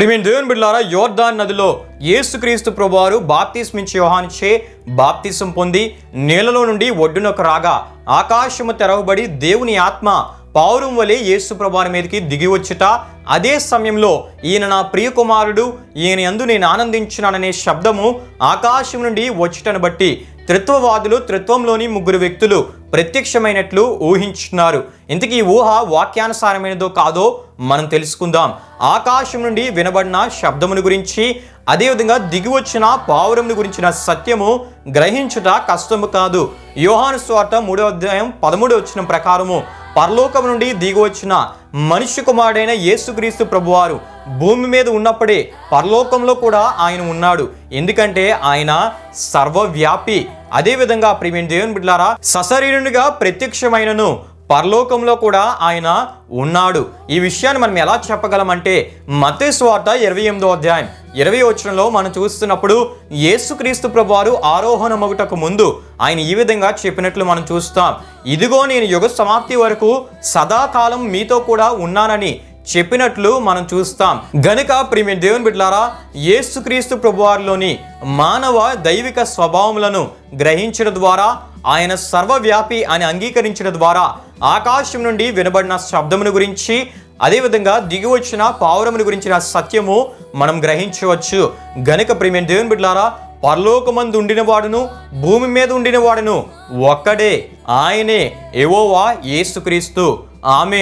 ప్రిమిన్ దేవుని బిడ్లారా యోర్దాన్ నదిలో యేసుక్రీస్తు ప్రభువారు బాప్తిస్మించి యోహానిచే బాప్తిసం పొంది నీళ్ళలో నుండి ఒడ్డునకు రాగా ఆకాశము తెరవబడి దేవుని ఆత్మ పౌరం వలె యేసు ప్రభువారి మీదకి దిగి వచ్చుట. అదే సమయంలో ఈయన నా ప్రియ కుమారుడు ఈయన ఎందు నేను ఆనందించున్నాననే శబ్దము ఆకాశం నుండి వచ్చుటను బట్టి త్రిత్వవాదులు త్రిత్వంలోని ముగ్గురు వ్యక్తులు ప్రత్యక్షమైనట్లు ఊహించున్నారు. ఇంతకీ ఈ ఊహ వాక్యానుసారమైనదో కాదో మనం తెలుసుకుందాం. ఆకాశం నుండి వినబడిన శబ్దమును గురించి అదేవిధంగా దిగివచ్చిన పావురమును గురించిన సత్యము గ్రహించుట కష్టము కాదు. యోహాను స్వార్థ మూడో అధ్యాయం పదమూడు వచ్చిన ప్రకారము పరలోకం నుండి దిగివచ్చిన మనిషి కుమారుడైన యేసుక్రీస్తు ప్రభువారు భూమి మీద ఉన్నప్పుడే పరలోకంలో కూడా ఆయన ఉన్నాడు. ఎందుకంటే ఆయన సర్వవ్యాపి. అదేవిధంగా ప్రియమైన దేవుని బిడ్డారా సశరీరునిగా ప్రత్యక్షమైనను. పరలోకంలో కూడా ఆయన ఉన్నాడు. ఈ విషయాన్ని మనం ఎలా చెప్పగలమంటే మత్తయి స్వార్త ఇరవై ఎనిమిదో అధ్యాయం. ఇరవై వచనంలో మనం చూస్తున్నప్పుడు యేసుక్రీస్తు ప్రభువారు ఆరోహణ మొగుటకు ముందు ఆయన ఈ విధంగా చెప్పినట్లు మనం చూస్తాం. ఇదిగో నేను యుగ సమాప్తి వరకు సదాకాలం మీతో కూడా ఉన్నానని చెప్పినట్లు మనం చూస్తాం. గనుక ప్రియమైన దేవుని బిడ్లారా యేసుక్రీస్తు ప్రభువారిలోని మానవ దైవిక స్వభావములను గ్రహించడం ద్వారా ఆయన సర్వవ్యాపి అని అంగీకరించడం ద్వారా ఆకాశం నుండి వినబడిన శబ్దమును గురించి అదేవిధంగా దిగి వచ్చిన పావురమును గురించిన సత్యము మనం గ్రహించవచ్చు. గనుక ప్రియమైన దేవుని బిడ్డారా పరలోకమందు ఉండిన వాడును భూమి మీద ఉండిన వాడును ఒక్కడే ఆయనే ఎవోవా యేసుక్రీస్తు. ఆమె